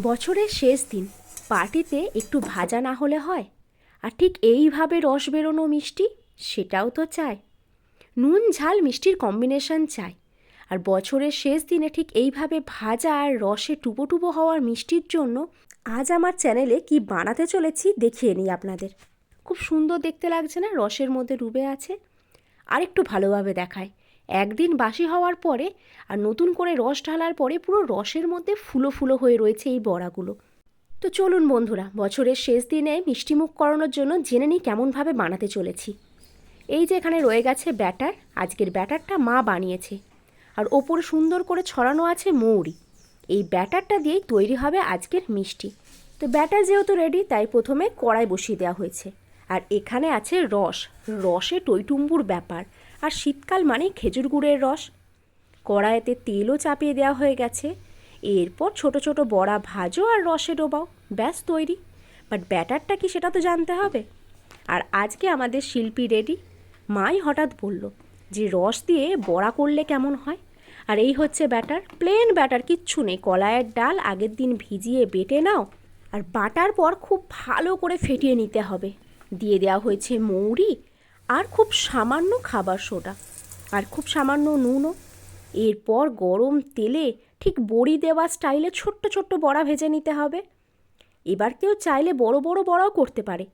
বছরের শেষ দিন, পার্টিতে একটু ভাজা না হলে হয়। আর ঠিক এইভাবে রস বেরোনো মিষ্টি, সেটাও তো চাই। নুন ঝাল মিষ্টির কম্বিনেশন চাই। আর বছরের শেষ দিনে ঠিক এইভাবে ভাজা আর রসে টুপো টুপো হওয়ার মিষ্টির জন্য আজ আমার চ্যানেলে কি বানাতে চলেছি দেখিয়ে নিই আপনাদের। খুব সুন্দর দেখতে লাগছে না রসের মধ্যে ডুবে আছে? আর একটু ভালোভাবে দেখায়। একদিন বাসি হওয়ার পরে আর নতুন করে রস ঢালার পরে পুরো রসের মধ্যে ফুলো ফুলো হয়ে রয়েছে এই বড়াগুলো। তো চলুন বন্ধুরা, বছরের শেষ দিনে মিষ্টিমুখ করানোর জন্য জেনে নিই কেমনভাবে বানাতে চলেছি। এই যে এখানে রয়ে গেছে ব্যাটার, আজকের ব্যাটারটা মা বানিয়েছে। আর ওপর সুন্দর করে ছড়ানো আছে মৌরি। এই ব্যাটারটা দিয়েই তৈরি হবে আজকের মিষ্টি। তো ব্যাটার যেহেতু রেডি তাই প্রথমে কড়াই বসিয়ে দেওয়া হয়েছে। আর এখানে আছে রস। রসে টইটুম্বুর ব্যাপার। আর শীতকাল মানে খেজুর গুড়ের রস। কড়াইতে তেলও চাপিয়ে দেওয়া হয়ে গেছে। এরপর ছোট ছোট বড়া ভাজো আর রসে ডোবাও। ব্যাস, তৈরি। বাট ব্যাটারটা কি সেটা তো জানতে হবে। আর আজকে আমাদের শিল্পী রেডি। মাই হঠাৎ বলল যে রস দিয়ে বড়া করলে কেমন হয়? আর এই হচ্ছে ব্যাটার। প্লেন ব্যাটার, কিচ্ছু নেই। কলাইয়ের ডাল আগের দিন ভিজিয়ে বেটে নাও। আর বাটার পর খুব ভালো করে ফেটিয়ে নিতে হবে। দিয়ে দেওয়া হয়েছে মৌরি আর খুব সামান্য খাবার সোডা আর খুব সামান্য নুনও। এরপর গরম তেলে ঠিক বড়ি দেওয়া স্টাইলে ছোট্ট ছোট্ট বড়া ভেজে নিতে হবে। এবার কেউ চাইলে বড় বড় বড়াও করতে পারে।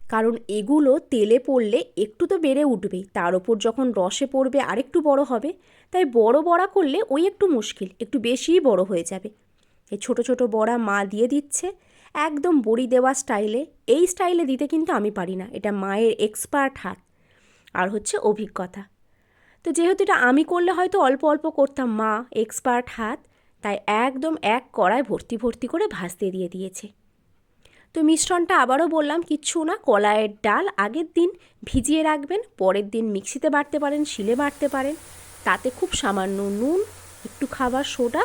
কারণ এগুলো তেলে পড়লে একটু তো বেড়ে উঠবেই, তার ওপর যখন রসে পড়বে আরেকটু বড় হবে। তাই বড় বড়া করলে ওই একটু মুশকিল, একটু বেশিই বড় হয়ে যাবে। এই ছোট ছোট বড়া মা দিয়ে দিচ্ছে। একদম বড়ি দেওয়া স্টাইলে, এই স্টাইলে দিতে কিন্তু আমি পারি না। এটা মায়ের এক্সপার্ট হাত। আর হচ্ছে অভিজ্ঞতা। তো যেহেতু এটা আমি করলে হয়তো অল্প অল্প করতাম, মা, এক্সপার্ট হাত, তাই একদম এক কড়ায় ভর্তি ভর্তি করে ভাজতে দিয়ে দিয়েছে। তো মিশ্রণটা আবারও বললাম, কিচ্ছু না, কলাইয়ের ডাল আগের দিন ভিজিয়ে রাখবেন, পরের দিন মিক্সিতে বাটতে পারেন, শিলে বাটতে পারেন। তাতে খুব সামান্য নুন, একটু খাবার সোডা,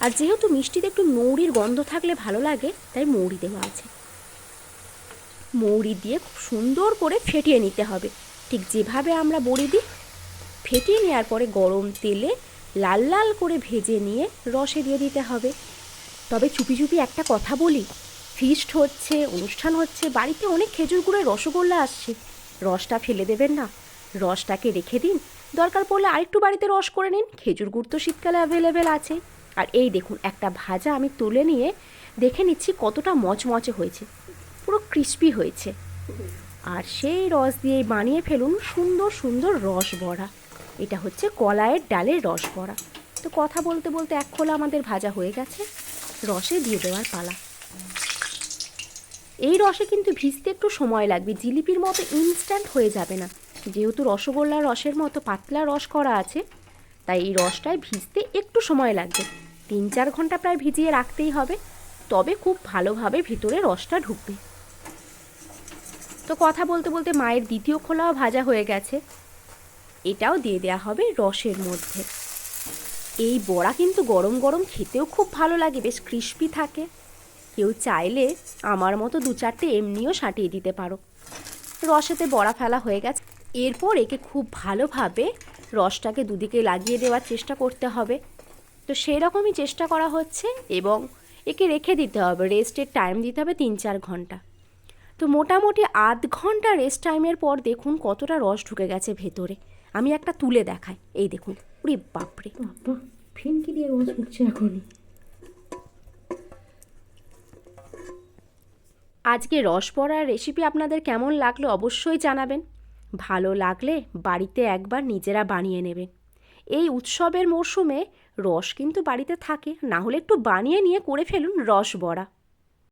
আর যেহেতু মিষ্টিতে একটু মৌরির গন্ধ থাকলে ভালো লাগে, তাই মৌরি দেওয়া আছে। মৌরি দিয়ে খুব সুন্দর করে ফেটিয়ে নিতে হবে। ঠিক যেভাবে আমরা বড়ি দিই, ফেটিয়ে নেওয়ার পরে গরম তেলে লাল লাল করে ভেজে নিয়ে রসে দিয়ে দিতে হবে। তবে চুপি চুপি একটা কথা বলি ফিস্ট হচ্ছে, অনুষ্ঠান হচ্ছে, বাড়িতে অনেক খেজুর গুঁড়োয় রসগোল্লা আসছে। রসটা ফেলে দেবেন না, রসটাকে রেখে দিন। দরকার পড়লে আরেকটু বাড়িতে রস করে নিন, খেজুর গুড় তো শীতকালে অ্যাভেলেবেল আছে। আর এই দেখুন, একটা ভাজা আমি তুলে নিয়ে দেখে নিচ্ছি কতটা মচমচে হয়েছে, পুরো ক্রিস্পি হয়েছে। আর সেই রস দিয়ে বানিয়ে ফেলুন সুন্দর সুন্দর রস বড়া। এটা হচ্ছে কলাইয়ের ডালের রস বড়া। তো কথা বলতে বলতে এক খোলা আমাদের ভাজা হয়ে গেছে। রসে দিয়ে দেওয়ার পালা। এই রসে কিন্তু ভিজতে একটু সময় লাগবে। জিলিপির মতো ইনস্ট্যান্ট হয়ে যাবে না। যেহেতু রসগোল্লার রসের মতো পাতলা রস করা আছে, তাই এই রসটায় ভিজতে একটু সময় লাগবে। তিন চার ঘণ্টা প্রায় ভিজিয়ে রাখতেই হবে। তবে খুব ভালোভাবে ভিতরে রসটা ঢুকবে। তো কথা বলতে বলতে মায়ের দ্বিতীয় খোলাও ভাজা হয়ে গেছে। এটাও দিয়ে দেওয়া হবে রসের মধ্যে। এই বড়া কিন্তু গরম গরম খেতেও খুব ভালো লাগে, বেশ ক্রিস্পি থাকে। কেউ চাইলে আমার মতো দু চারটে এমনিও সাটিয়ে দিতে পারো। রসেতে বড়া ফেলা হয়ে গেছে। এরপর একে খুব ভালোভাবে রসটাকে দুদিকে লাগিয়ে দেওয়ার চেষ্টা করতে হবে। তো সেই রকমই চেষ্টা করা হচ্ছে এবং একে রেখে দিতে হবে। রেস্টের টাইম দিতে হবে তিন চার ঘণ্টা। তো মোটামুটি আধ ঘণ্টা রেস্ট টাইমের পর দেখুন কতটা রস ঢুকে গেছে ভেতরে। আমি একটা তুলে দেখাই। এই দেখুন উরে বাপরে। ফিনকি দিয়ে রস উঠছে এখনই। আজকে রস পড়ার রেসিপি আপনাদের কেমন লাগল অবশ্যই জানাবেন। ভালো লাগলে বাড়িতে একবার নিজেরা বানিয়ে নেবেন। এই উৎসবের মরশুমে রস কিন্তু বাড়িতে থাকে না হলে একটু বানিয়ে নিয়ে করে ফেলুন রস বড়া।